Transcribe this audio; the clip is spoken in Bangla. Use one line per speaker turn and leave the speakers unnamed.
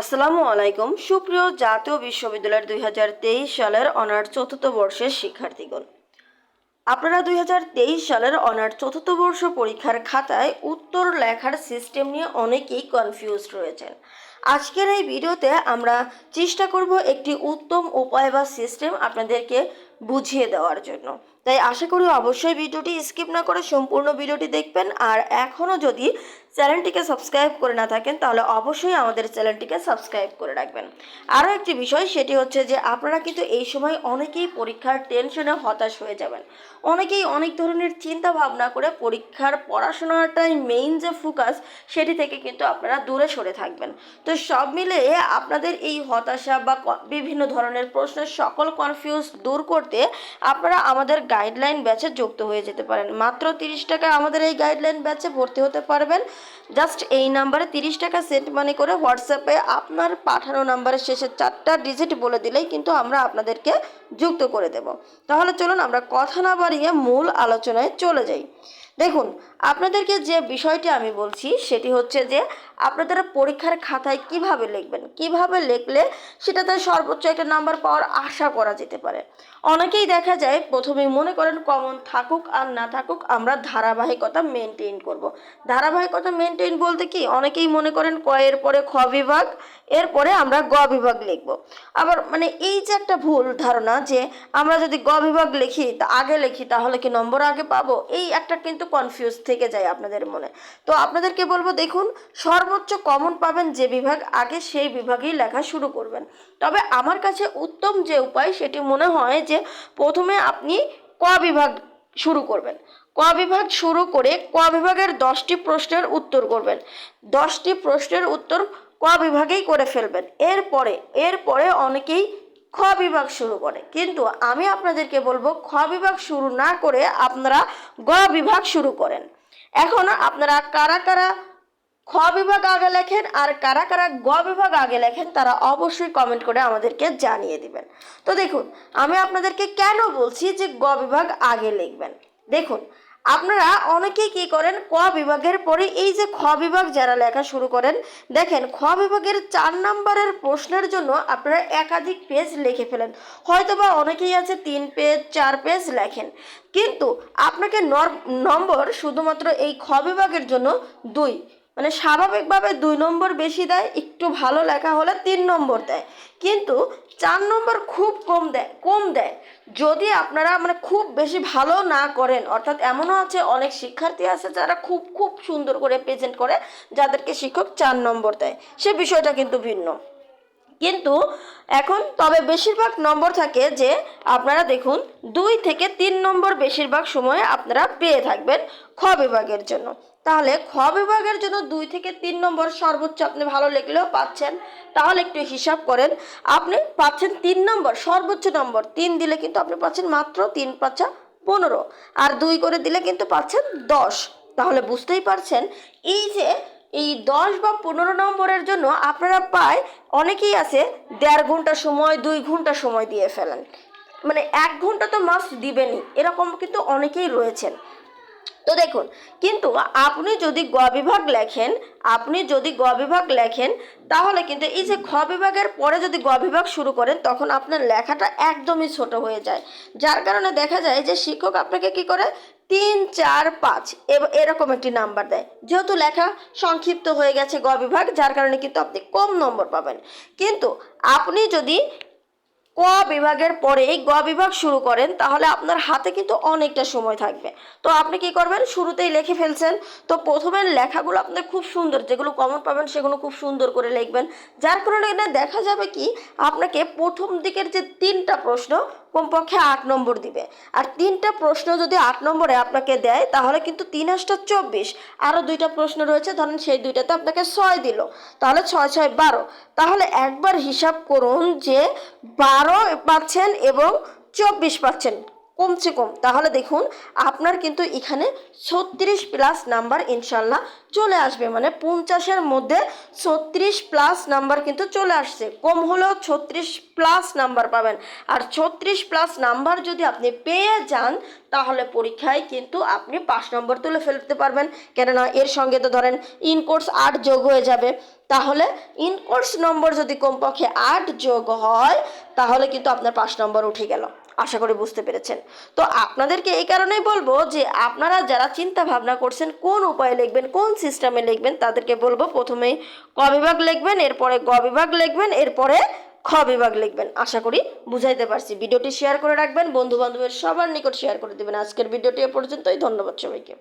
আসসালামু আলাইকুম। সুপ্রিয় জাতীয় বিশ্ববিদ্যালয়ের দুই হাজার তেইশ সালের অনার্স চতুর্থ বর্ষের শিক্ষার্থীগণ। আপনারা দুই হাজার তেইশ সালের অনার্স চতুর্থ বর্ষ পরীক্ষার খাতায় উত্তর লেখার সিস্টেম নিয়ে অনেকেই কনফিউজড রয়েছেন। আজকের এই ভিডিওতে আমরা চেষ্টা করব একটি উত্তম উপায় বা সিস্টেম আপনাদেরকে বুঝিয়ে দেওয়ার জন্য। তাই আশা করি অবশ্যই ভিডিওটি স্কিপ না করে সম্পূর্ণ ভিডিওটি দেখবেন। আর এখনও যদি চ্যানেলটিকে সাবস্ক্রাইব করে না থাকেন, তাহলে অবশ্যই আমাদের চ্যানেলটিকে সাবস্ক্রাইব করে রাখবেন। আরও একটি বিষয়, সেটি হচ্ছে যে আপনারা কিন্তু এই সময় অনেকেই পরীক্ষার টেনশনে হতাশ হয়ে যাবেন। অনেকেই অনেক ধরনের চিন্তা ভাবনা করে পরীক্ষার পড়াশোনাটাই মেইন যে ফোকাস সেটি থেকে কিন্তু আপনারা দূরে সরে থাকবেন। তো সব মিলে আপনাদের এই হতাশা বা বিভিন্ন ধরনের প্রশ্নের সকল কনফিউজ দূর করতে আপনারা আমাদের গাইডলাইন ব্যাচে যুক্ত হয়ে যেতে পারেন। মাত্র তিরিশ টাকা আমাদের এই গাইডলাইন ব্যাচে ভর্তি হতে পারবেন। জাস্ট এই নাম্বারে তিরিশ টাকা সেন্ট মানি করে হোয়াটসঅ্যাপে আপনার পাঠানো নাম্বারের শেষে চারটা ডিজিট বলে দিলেই কিন্তু আমরা আপনাদেরকে যুক্ত করে দেব। তাহলে চলুন আমরা কথা না বাড়িয়ে মূল আলোচনায় চলে যাই। দেখুন আপনাদেরকে যে বিষয়টি আমি বলছি, সেটি হচ্ছে যে আপনারা পরীক্ষার খাতায় কীভাবে লিখবেন? কীভাবে লিখলে সেটাতে সর্বোচ্চ একটা নাম্বার পাওয়ার আশা করা যেতে পারে? অনেকেই দেখা যায় প্রথমে মনে করেন কমন থাকুক আর না থাকুক, আমরা ধারাবাহিকতা মেনটেন করব। ধারাবাহিকতা মেনটেন বলতে কি? অনেকেই মনে করেন ক এর পরে খ বিভাগ এরপরে আমরা গ বিভাগ লিখব। আবার মানে এই যে একটা ভুল ধারণা যে আমরা যদি গ বিভাগ লিখি, তা আগে লিখি, তাহলে কি নম্বর আগে পাবো? এই একটা কিন্তু কনফিউজ থেকে যায় আপনাদের মনে। তো আপনাদেরকে বলব, দেখুন, সর্বোচ্চ কমন পাবেন যে বিভাগ, আগে সেই বিভাগেই লেখা শুরু করবেন। তবে আমার কাছে উত্তম যে উপায়, সেটি মনে হয় যে প্রথমে আপনি ক বিভাগ শুরু করবেন। ক বিভাগ শুরু করে ক বিভাগের দশটি প্রশ্নের উত্তর করবেন। দশটি প্রশ্নের উত্তর ক বিভাগেই করে ফেলবেন। এরপরে এরপরে অনেকেই খ বিভাগ শুরু করে। কিন্তু আমি আপনাদেরকে বলব, খ বিভাগ শুরু না করে আপনারা গ বিভাগ শুরু করেন। এখন আপনারা কারা কারা খ বিভাগ আগে লেখেন আর কারা কারা গ বিভাগ আগে লেখেন, তারা অবশ্যই কমেন্ট করে আমাদেরকে জানিয়ে দিবেন। তো দেখুন, আমি আপনাদেরকে কেন বলছি যে গ বিভাগ আগে লিখবেন? দেখুন আপনারা অনেকেই কি করেন, ক বিভাগের পরে এই যে খ বিভাগ যারা লেখা শুরু করেন, দেখেন খ বিভাগের চার নম্বরের প্রশ্নের জন্য আপনারা একাধিক পেজ লিখে ফেলেন। হয়তোবা অনেকেই আছে তিন পেজ চার পেজ লেখেন। কিন্তু আপনাকে নম্বর শুধুমাত্র এই খ বিভাগের জন্য দুই। মানে স্বাভাবিকভাবে দুই নম্বর বেশি দেয়, একটু ভালো লেখা হলে তিন নম্বর দেয়। কিন্তু চার নম্বর খুব কম দেয় কম দেয়। যদি আপনারা মানে খুব বেশি ভালো না করেন, অর্থাৎ এমনও আছে অনেক শিক্ষার্থী আছে যারা খুব খুব সুন্দর করে প্রেজেন্ট করে, যাদেরকে শিক্ষক চার নম্বর দেয়। সে বিষয়টা কিন্তু ভিন্ন। কিন্তু এখন তবে বেশিরভাগ নম্বর থাকে যে আপনারা দেখুন, দুই থেকে তিন নম্বর বেশিরভাগ সময়ে আপনারা পেয়ে থাকবেন খ বিভাগের জন্য। তাহলে খ বিভাগের জন্য দুই থেকে তিন নম্বর সর্বোচ্চ আপনি ভালো লিখলেও পাচ্ছেন। তাহলে একটু হিসাব করেন। আপনি পাচ্ছেন তিন নম্বর, সর্বোচ্চ নম্বর। তিন দিলে কিন্তু আপনি পাচ্ছেন মাত্র তিন পাঁচা পনেরো। আর দুই করে দিলে কিন্তু পাচ্ছেন দশ। তাহলে বুঝতেই পারছেন, এই যে এই দশ বা পনেরো নম্বরের জন্য আপনারা প্রায় অনেকেই আছে দেড় ঘণ্টা সময়, দুই ঘণ্টা সময় দিয়ে ফেলেন। মানে এক ঘণ্টা তো মাস্ট দিবেনই। এরকম কিন্তু অনেকেই রয়েছেন। তো দেখুন, কিন্তু আপনি যদি গ বিভাগ লেখেন, আপনি যদি গ বিভাগ লেখেন, তাহলে কিন্তু এই যে খ বিভাগের পরে যদি গ বিভাগ শুরু করেন, তখন আপনার লেখাটা একদমই ছোট হয়ে যায়। যার কারণে দেখা যায় যে শিক্ষক আপনাকে কি করে? তিন, চার, পাঁচ এরকম একটি নাম্বার দেয়। যেহেতু লেখা সংক্ষিপ্ত হয়ে গেছে গ বিভাগ, যার কারণে কিন্তু আপনি কম নম্বর পাবেন। কিন্তু আপনি যদি ক বিভাগের পরেই গ বিভাগ শুরু করেন, তাহলে আপনার হাতে কিন্তু অনেকটা সময় থাকবে। তো আপনি কি করবেন? শুরুতেই লিখে ফেলছেন। তো প্রথমের লেখাগুলো আপনার খুব সুন্দর, যেগুলো কমন পাবেন, সেগুলো খুব সুন্দর করে লিখবেন। যার কারণে দেখা যাবে কি, আপনাকে প্রথম দিকের যে তিনটা প্রশ্ন কমপক্ষে আট নম্বর দিবে। আর তিনটা প্রশ্ন যদি আট নম্বরে আপনাকে দেয়, তাহলে কিন্তু তিন আটটা চব্বিশ। আরও দুইটা প্রশ্ন রয়েছে, ধরেন সেই দুইটাতে আপনাকে ছয় দিল। তাহলে ছয় ছয়, বারো। তাহলে একবার হিসাব করুন যে বারো পাচ্ছেন এবং চব্বিশ পাচ্ছেন কমছে কম। তাহলে দেখুন, আপনার কিন্তু এখানে ছত্রিশ প্লাস নাম্বার ইনশাল্লাহ চলে আসবে। মানে পঞ্চাশের মধ্যে ছত্রিশ প্লাস নাম্বার কিন্তু চলে আসছে। কম হলেও ছত্রিশ প্লাস নাম্বার পাবেন। আর ছত্রিশ প্লাস নাম্বার যদি আপনি পেয়ে যান তাহলে পরীক্ষায় কিন্তু আপনি পাঁচ নম্বর তুলে ফেলতে পারবেন। কেননা এর সঙ্গে তো ধরেন ইনকোর্স আট যোগ হয়ে যাবে। তাহলে ইনকোর্স নম্বর যদি কমপক্ষে আট যোগ হয়, তাহলে কিন্তু আপনার পাঁচ নম্বর উঠে গেল। আশা করি বুঝতে পেরেছেন। তো আপনাদেরকে এই কারণেই বলব যে আপনারা যারা চিন্তা ভাবনা করছেন, কোন উপায়ে লিখবেন, কোন সিস্টেমে লিখবেন, তাদেরকে বলব প্রথমেই ক বিভাগ লিখবেন, এরপরে গ বিভাগ লিখবেন, এরপরে খ বিভাগ লিখবেন, আশা করি বুঝাইতে পারছি। ভিডিওটি শেয়ার করে রাখবেন বন্ধু বান্ধবের সবার নিকট শেয়ার করে দেবেন। আজকের ভিডিওটি এ পর্যন্তই, ধন্যবাদ সবাইকে।